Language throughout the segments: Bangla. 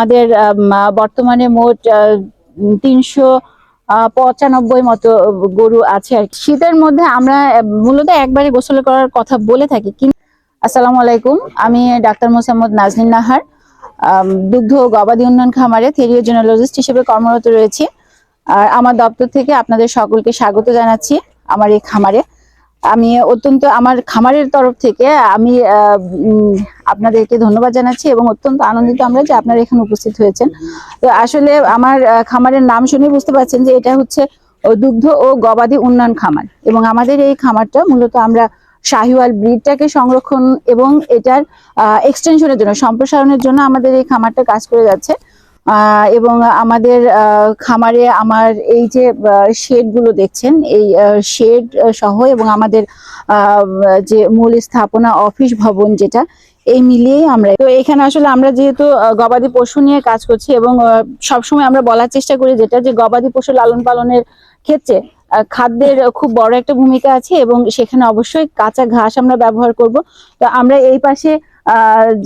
আমাদের আম, বর্তমানে মোট তিনশো পঁচানব্বই মতো গরু আছে আর। শীতের মধ্যে আমরা মূলত একবারে গোসল করার কথা বলে থাকি। কিন্তু আসসালামু আলাইকুম আমি ডাক্তার মোসাম্মদ নাজনীন নাহার। দুগ্ধ গবাদি উন্নয়ন খামারে থেরিও থেরিওজেনোলজিস্ট হিসেবে কর্মরত রয়েছি। আর আমার দপ্তর থেকে আপনাদের সকলকে স্বাগত জানাচ্ছি আমার এই খামারে। আমি অত্যন্ত আমার খামারের তরফ থেকে আমি আপনাদেরকে ধন্যবাদ জানাচ্ছি এবং অত্যন্ত আনন্দিত আমরা যে আপনারা এখানে উপস্থিত হয়েছেন। তো আসলে আমার খামারের নাম শুনে বুঝতে পারছেন যে এটা হচ্ছে দুগ্ধ ও গবাদি উন্নয়ন খামার। এবং আমাদের এই খামারটা মূলত আমরা শাহিওয়াল ব্রিডটাকে সংরক্ষণ এবং এটার এক্সটেনশনের জন্য, সম্প্রসারণের জন্য আমাদের এই খামারটা কাজ করে যাচ্ছে। এবং আমাদের খামারে আমার এই যে শেডগুলো দেখছেন, এই শেড সহ এবং আমাদের যে মূল স্থাপনা অফিস ভবন যেটা, এই মিলিয়েই আমরা। তো এখানে আসলে আমরা যেহেতু গবাদি পশু নিয়ে কাজ করছি এবং সবসময় আমরা বলার চেষ্টা করি যেটা যে গবাদি পশু লালন পালনের ক্ষেত্রে খাদ্যের খুব বড় একটা ভূমিকা আছে এবং সেখানে অবশ্যই কাঁচা ঘাস আমরা ব্যবহার করব। তো আমরা এই পাশে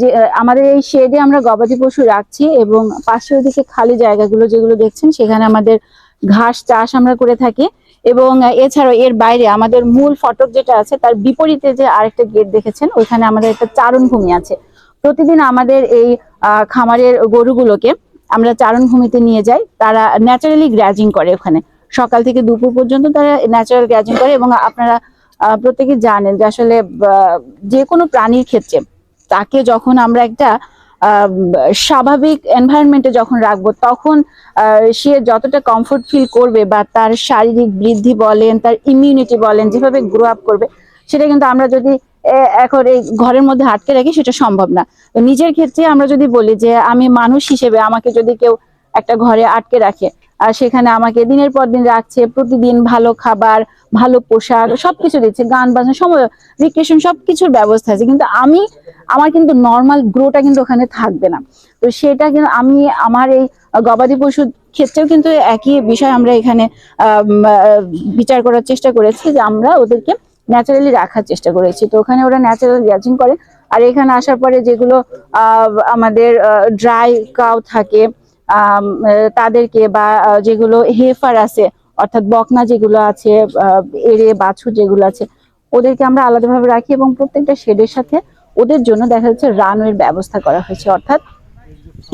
যে আমাদের এই শেডে আমরা গবাদি পশু রাখছি এবং পাশের দিকে খালি জায়গাগুলো যেগুলো দেখছেন, সেখানে আমাদের ঘাস চাষ আমরা করে থাকি। এবং এছাড়াও এর বাইরে আমাদের মূল ফটক যেটা আছে, তার বিপরীতে যে আরেকটা গেট দেখেছেন, ওইখানে আমাদের একটা চারণভূমি আছে। প্রতিদিন আমাদের এই খামারের গরুগুলোকে আমরা চারণভূমিতে নিয়ে যাই। তারা ন্যাচারালি গ্র্যাজিং করে ওখানে। সকাল থেকে দুপুর পর্যন্ত তারা ন্যাচারাল গ্র্যাজিং করে এবং আপনারা প্রত্যেকে জানেন যে আসলে যে কোনো প্রাণীর ক্ষেত্রে তাকে যখন আমরা একটা স্বাভাবিক এনভায়রনমেন্টে যখন রাখব, তখন সে যতটা কমফোর্ট ফিল করবে বা তার শারীরিক বৃদ্ধি বলেন, তার ইমিউনিটি বলেন, যেভাবে গ্রো আপ করবে, সেটা কিন্তু আমরা যদি এখন এই ঘরের মধ্যে আটকে রাখি, সেটা সম্ভব না। তো নিজের ক্ষেত্রে আমরা যদি বলি যে, আমি মানুষ হিসেবে আমাকে যদি কেউ একটা ঘরে আটকে রাখে। আর সেখানে আমাকে দিনের পর দিন রাখছে, প্রতিদিন ভালো খাবার, ভালো পোশাক, সবকিছু দিচ্ছে, গান বাজনা, সময় রিক্রেশন সবকিছুর ব্যবস্থা আছে। কিন্তু আমি, আমার কিন্তু নর্মাল গ্রোটা কিন্তু ওখানে থাকবে না। তো সেটা কিন্তু আমি, আমার এই গবাদি পশুর ক্ষেত্রেও কিন্তু একই বিষয় আমরা এখানে বিচার করার চেষ্টা করেছি যে আমরা ওদেরকে ন্যাচারালি রাখার চেষ্টা করেছি। তো ওখানে ওরা ন্যাচারাল গ্যাচিং করে। আর এখানে আসার পরে যেগুলো আমাদের ড্রাই কাউ থাকে তাদেরকে বা যেগুলো হেফার আছে, অর্থাৎ বকনা যেগুলো আছে এড়ে বাছুর যেগুলো আছে, ওদেরকে আমরা আলাদাভাবে রাখি এবং প্রত্যেকটা শেডের সাথে ওদের জন্য দেখা যাচ্ছে রানওয়ের ব্যবস্থা করা হয়েছে। অর্থাৎ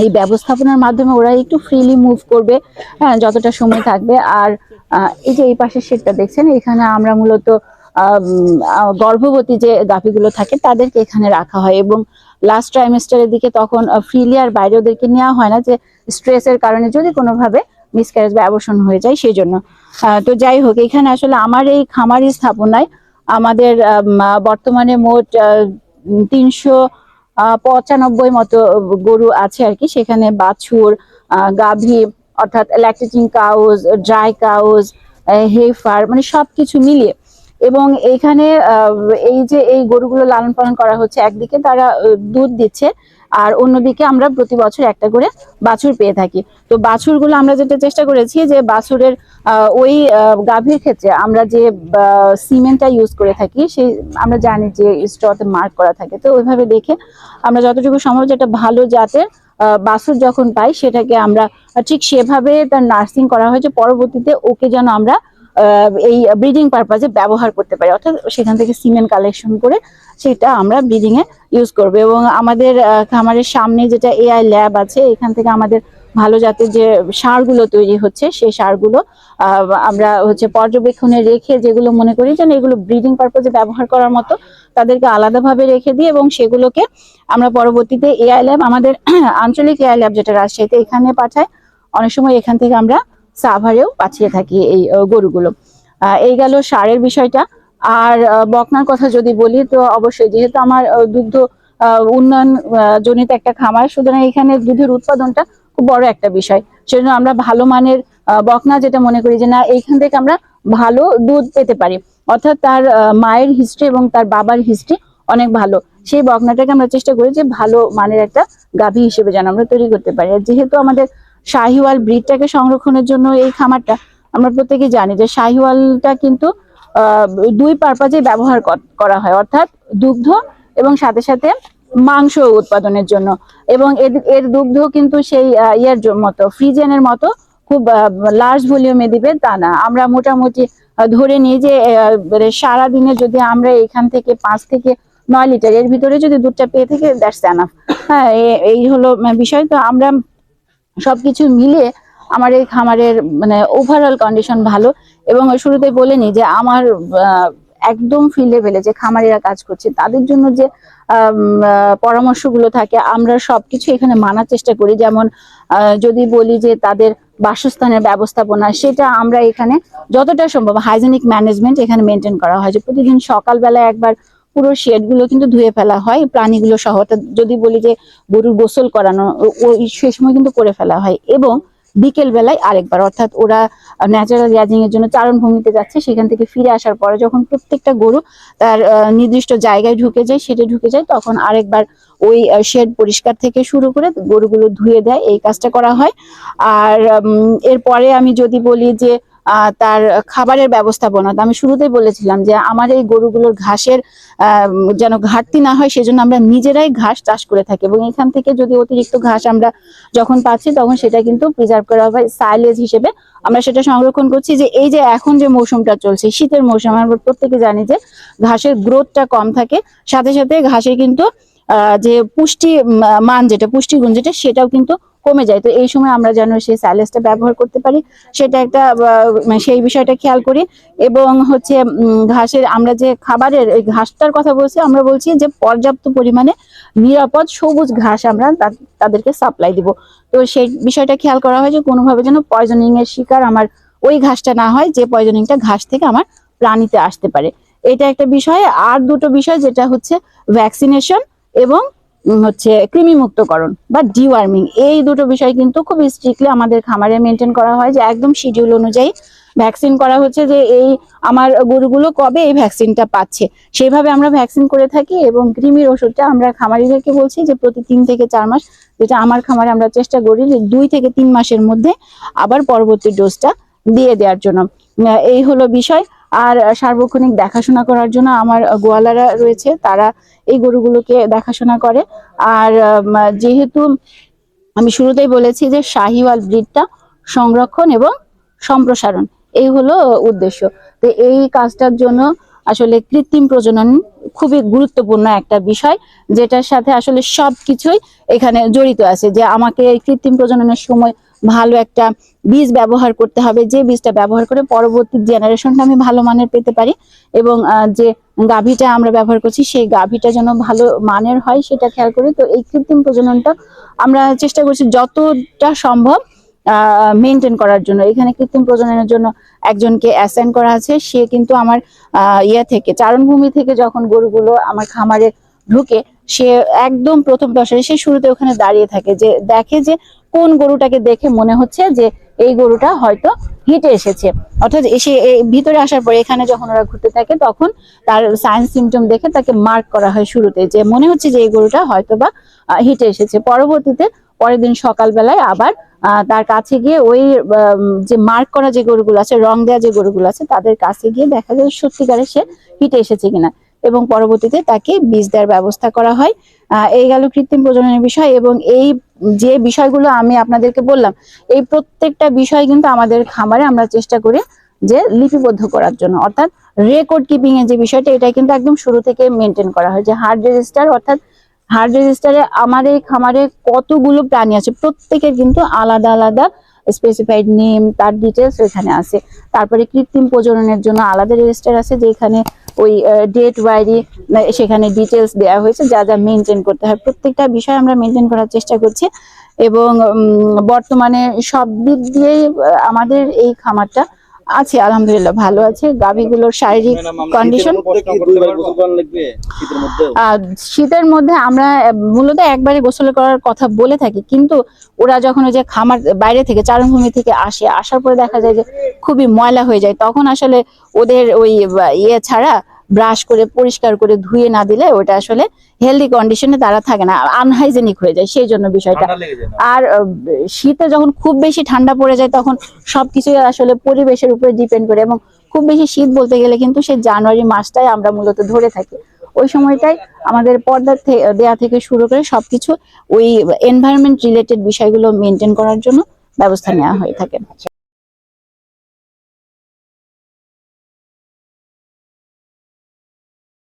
এই ব্যবস্থাপনার মাধ্যমে ওরা একটু ফ্রিলি মুভ করবে হ্যাঁ যতটা সময় থাকবে। আর এই যে এই পাশের শেডটা দেখছেন, এখানে আমরা মূলত গর্ভবতী যে গাভীগুলো থাকে তাদেরকে এখানে রাখা হয় এবং লাস্ট ট্রাইমেস্টারের দিকে তখন ফ্রিলি আর বাইরে ওদেরকে নেওয়া হয় না যে স্ট্রেসের কারণে যদি কোনোভাবে মিসক্যারেজ বা অ্যাবর্শন হয়ে যায় সেই জন্য তো যাই হোক, এখানে আসলে আমার এই খামারি স্থাপনায় আমাদের বর্তমানে মোট তিনশো পঁচানব্বই মতো গরু আছে আর কি। সেখানে বাছুর গাভী, অর্থাৎ lactating cows dry cows heifer মানে সবকিছু মিলিয়ে এবং এইখানে এই যে এই গরুগুলো লালন পালন করা হচ্ছে, একদিকে তারা দুধ দিচ্ছে আর অন্যদিকে আমরা প্রতি বছর একটা করে বাছুর পেয়ে থাকি। তো বাছুরগুলো আমরা যেটা চেষ্টা করেছি যে বাছুরের ওই গাভীর ক্ষেত্রে আমরা যে সিমেন্টটা ইউজ করে থাকি, সেই, আমরা জানি যে স্টতে মার্ক করা থাকে। তো ওইভাবে দেখে আমরা যতটুকু সম্ভব যেটা ভালো জাতের বাছুর যখন পাই, সেটাকে আমরা, ঠিক সেভাবে তার নার্সিং করা হয়েছে। পরবর্তীতে ওকে যেন আমরা এই ব্রিডিং পারপাজে ব্যবহার করতে পারি। অর্থাৎ সেখান থেকে সিমেন্ট কালেকশন করে সেটা আমরা ব্রিডিং এ ইউজ করব। এবং আমাদের খামারের সামনে যেটা এআই ল্যাব আছে, এখান থেকে আমাদের ভালো জাতের যে সারগুলো তৈরি হচ্ছে, সেই সারগুলো আমরা হচ্ছে পর্যবেক্ষণে রেখে যেগুলো মনে করি যেন এগুলো ব্রিডিং পারপাজে ব্যবহার করার মতো, তাদেরকে আলাদাভাবে রেখে দিই এবং সেগুলোকে আমরা পরবর্তীতে এআই ল্যাব আমাদের আঞ্চলিক এআই ল্যাব যেটা রাজশাহীতে এখানে পাঠায়, অনেক সময় এখান থেকে আমরা সাভারেও পাঠিয়ে থাকি এই গরুগুলো। এই গেল সারের বিষয়টা। আর বকনার কথা যদি বলি, তো অবশ্যই যেহেতু আমার দুগ্ধ উন্নয়ন জনিত একটা খামার, সুতরাং এখানে দুধের উৎপাদনটা খুব বড় একটা বিষয়। সেজন্য আমরা ভালো মানের বকনা যেটা মনে করি যে, না, এইখান থেকে আমরা ভালো দুধ পেতে পারি। অর্থাৎ তার মায়ের হিস্ট্রি এবং তার বাবার হিস্ট্রি অনেক ভালো। সেই বকনাটাকে আমরা চেষ্টা করি যে ভালো মানের একটা গাভী হিসেবে যেন আমরা তৈরি করতে পারি। যেহেতু আমাদের শাহিওয়াল ব্রিডটাকে সংরক্ষণের জন্য এই খামারটা আমরা প্রত্যেকে জানি যে শাহিওয়ালটা কিন্তু দুই পারপাজে ব্যবহার করা হয়। অর্থাৎ দুগ্ধ এবং সাথে সাথে মাংস উৎপাদনের জন্য। এবং এর দুগ্ধ কিন্তু সেই ইয়ের মতো, ফ্রিজেনের মতো খুব লার্জ ভলিউমে দিবে তা না। আমরা মোটামুটি ধরে নিই যে সারা দিনে যদি আমরা এখান থেকে পাঁচ থেকে নয় লিটার এর ভিতরে যদি দুধটা পেয়ে থেকে দ্যাটস হ্যাঁ এই হলো বিষয়। তো আমরা সবকিছু মিলিয়ে আমার এই খামারের মানে ওভারঅল কন্ডিশন ভালো। এবং শুরুতে বলে নি যে আমার একদম ফিল্ড লেভেলে যে খামারিরা কাজ করছে, তাদের জন্য যে পরামর্শগুলো থাকে, আমরা সবকিছু এখানে মানার চেষ্টা করি। যেমন যদি বলি যে তাদের বাসস্থানের ব্যবস্থাপনা, সেটা আমরা এখানে যতটা সম্ভব হাইজেনিক ম্যানেজমেন্ট এখানে মেনটেন করা হয়। যে প্রতিদিন সকালবেলা একবার পুরো শেডগুলো কিন্তু ধুয়ে ফেলা হয়, প্রাণীগুলো সহ যদি বলি যে গরুর গোসল করানো ওই সে সময় কিন্তু করে ফেলা হয় এবং বিকেল বেলায় আরেকবার, অর্থাৎ ওরা ন্যাচারাল গ্যাজিং এর জন্য চারণভূমিতে যাচ্ছে, সেখান থেকে ফিরে আসার পরে যখন প্রত্যেকটা গরু তার নির্দিষ্ট জায়গায় ঢুকে যায় সেটা ঢুকে যায়, তখন আরেকবার ওই শেড পরিষ্কার থেকে শুরু করে গরুগুলো ধুয়ে দেয়, এই কাজটা করা হয়। আর এরপরে আমি যদি বলি যে তার খাবারের ব্যবস্থাপনা। আমি শুরুতেই বলেছিলাম যে আমার এই গরুগুলোর ঘাসের যেন ঘাটতি না হয় সেজন্য আমরা নিজেরাই ঘাস চাষ করে থাকি এবং এখান থেকে যদি অতিরিক্ত ঘাস আমরা যখন পাচ্ছি তখন সেটা কিন্তু প্রিজার্ভ করা হয় সাইলেজ হিসেবে। আমরা সেটা সংরক্ষণ করছি যে এই যে এখন যে মৌসুমটা চলছে, শীতের মৌসুম, আমরা প্রত্যেকে জানি যে ঘাসের গ্রোথটা কম থাকে। সাথে সাথে ঘাসে কিন্তু যে পুষ্টি মান যেটা, পুষ্টিগুণ যেটা, সেটাও কিন্তু কমে যায়। তো এই সময় আমরা যেন সেই স্যালেসটা ব্যবহার করতে পারি, সেটা একটা মানে সেই বিষয়টা খেয়াল করি। এবং হচ্ছে ঘাসের, আমরা যে খাবারের, এই ঘাসটার কথা বলছি, আমরা বলছি যে পর্যাপ্ত পরিমাণে নিরাপদ সবুজ ঘাস আমরা তাদেরকে সাপ্লাই দিব। তো সেই বিষয়টা খেয়াল করা হয় যে কোনোভাবে যেন পয়জনিং এর শিকার আমার ওই ঘাসটা না হয়, যে পয়জনিংটা ঘাস থেকে আমার প্রাণীতে আসতে পারে। এটা একটা বিষয়। আর দুটো বিষয়, যেটা হচ্ছে ভ্যাকসিনেশন এবং উম, কৃমি মুক্তকরণ বা ডিওয়ার্মিং এই দুটো বিষয় কিন্তু খুব স্ট্রিক্টলি আমাদের খামারে মেনটেন করা হয় যে একদম শিডিউল অনুযায়ী ভ্যাকসিন করা হচ্ছে যে এই আমার গরুগুলো কবে এই ভ্যাকসিনটা পাচ্ছে। সেভাবে আমরা ভ্যাকসিন করে থাকি এবং কৃমির ওষুধটা আমরা খামারিদেরকে বলছি যে প্রতি তিন থেকে চার মাস যেটা আমার খামারে আমরা চেষ্টা করি যে দুই থেকে তিন মাসের মধ্যে আবার পরবর্তী ডোজটা দিয়ে দেওয়ার জন্য। এই হলো বিষয়। আর সার্বক্ষণিক দেখাশোনা করার জন্য আমার গোয়ালারা রয়েছে, তারা এই গরুগুলোকে দেখাশোনা করে। আর যেহেতু আমি শুরুতেই বলেছি যে শাহিওয়াল ব্রিডটা সংরক্ষণ এবং সম্প্রসারণ, এই হলো উদ্দেশ্য। তো এই কাজটার জন্য আসলে কৃত্রিম প্রজনন খুবই গুরুত্বপূর্ণ একটা বিষয়, যেটার সাথে আসলে সব কিছুই এখানে জড়িত আছে, যে আমাকে কৃত্রিম প্রজননের সময় ভালো একটা বীজ ব্যবহার করতে হবে। যে বীজটা ব্যবহার করে পরবর্তী জেনারেশনটা আমি ভালো মানের পেতে পারি এবং যে গাভীটা আমরা ব্যবহার করছি, সেই গাভীটা যেন ভালো মানের হয় সেটা খেয়াল করি। তো এই কৃত্রিম প্রজননটা আমরা চেষ্টা করছি যতটা সম্ভব মেনটেন করার জন্য। এখানে কৃত্রিম প্রজননের জন্য একজনকে অ্যাসাইন করা আছে। সে কিন্তু আমার ইয়ে থেকে, চারণভূমি থেকে যখন গরুগুলো আমার খামারে ঢুকে সে একদম প্রথম দশরে সে শুরুতে ওখানে দাঁড়িয়ে থাকে যে দেখে যে কোন গরুটাকে দেখে মনে হচ্ছে যে এই গরুটা হয়তো হিটে এসেছে। অর্থাৎ এসে ভিতরে আসার পরে এখানে যখন ওরা ঘুরতে থাকে তখন তার সায়েন্স সিমটম দেখে তাকে মার্ক করা হয় শুরুতে যে মনে হচ্ছে যে এই গরুটা হয়তো বা হিটে এসেছে। পরবর্তীতে পরের দিন সকালবেলায় আবার তার কাছে গিয়ে ওই যে মার্ক করা যে গরুগুলো আছে, রং দেওয়া যে গরুগুলো আছে, তাদের কাছে গিয়ে দেখা যায় সত্যিকারে সে হিটে এসেছে কিনা। এবং পরবর্তীতে তাকে বীজ দেওয়ার ব্যবস্থা করা হয়। এই গেল কৃত্রিম প্রজননের বিষয় এবং এই যে বিষয়গুলো আমি আপনাদেরকে বললাম, এই প্রত্যেকটা বিষয় কিন্তু আমাদের খামারে আমরা চেষ্টা করি যে লিপিবদ্ধ করার জন্য। অর্থাৎ রেকর্ড কিপিং এর যে বিষয়টা, এটা কিন্তু একদম শুরু থেকে মেনটেন করা হয় যে হার্ড রেজিস্টার অর্থাৎ হার্ড রেজিস্টারে আমার এই খামারে কতগুলো প্রাণী আছে, প্রত্যেকের কিন্তু আলাদা আলাদা স্পেসিফাইড নেম তার ডিটেলস এখানে আছে। তারপরে কৃত্রিম প্রজননের জন্য আলাদা রেজিস্টার আছে, যেখানে ওই ডেট ওয়াইরি সেখানে ডিটেলস দেওয়া হয়েছে, যা যা মেনটেন করতে হয়। প্রত্যেকটা বিষয় আমরা মেনটেন করার চেষ্টা করছি। এবং বর্তমানে সব দিক দিয়েই আমাদের এই খামারটা আছে আলহামদুলিল্লাহ ভালো আছে। গাভীগুলোর শারীরিক কন্ডিশন শীতের মধ্যে শীতের মধ্যে? আমরা মূলত একবারে গোসল করার কথা বলে থাকি কিন্তু ওরা যখন ওই যে খামার বাইরে থেকে চারণভূমি থেকে আসে আসার পরে দেখা যায় যে খুবই ময়লা হয়ে যায়। তখন আসলে ওদের ওই ইয়ে ছাড়া ব্রাশ করে পরিষ্কার করে ধুয়ে না দিলে ওটা আসলে হেলদি কন্ডিশনে তারা থাকে না আনহাইজেনিক হয়ে যায় সেই জন্য বিষয়টা। আর শীতে যখন খুব বেশি ঠান্ডা পড়ে যায় তখন সবকিছুই আসলে পরিবেশের উপরে ডিপেন্ড করে এবং খুব বেশি শীত বলতে গেলে কিন্তু সেই জানুয়ারি মাসটাই আমরা মূলত ধরে থাকি। ওই সময়টাই আমাদের পর্দা দেয়া থেকে শুরু করে সবকিছু ওই এনভায়রনমেন্ট রিলেটেড বিষয়গুলো মেনটেন করার জন্য ব্যবস্থা নেওয়া হয়ে থাকে।